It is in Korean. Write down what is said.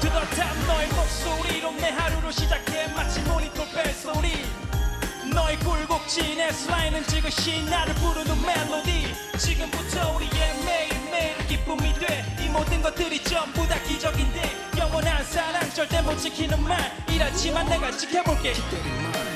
들었다 너의 목소리로 내 하루를 시작해 마치 모니터 벨소리. 너의 굴곡진의 슬라이는 지그시 나를 부르는 멜로디. 지금부터 우리의 매일매일 기쁨이 돼 이 모든 것들이 전부 다 기적인데 영원한 사랑 절대 못 지키는 말. 이라지만 내가 지켜볼게. That.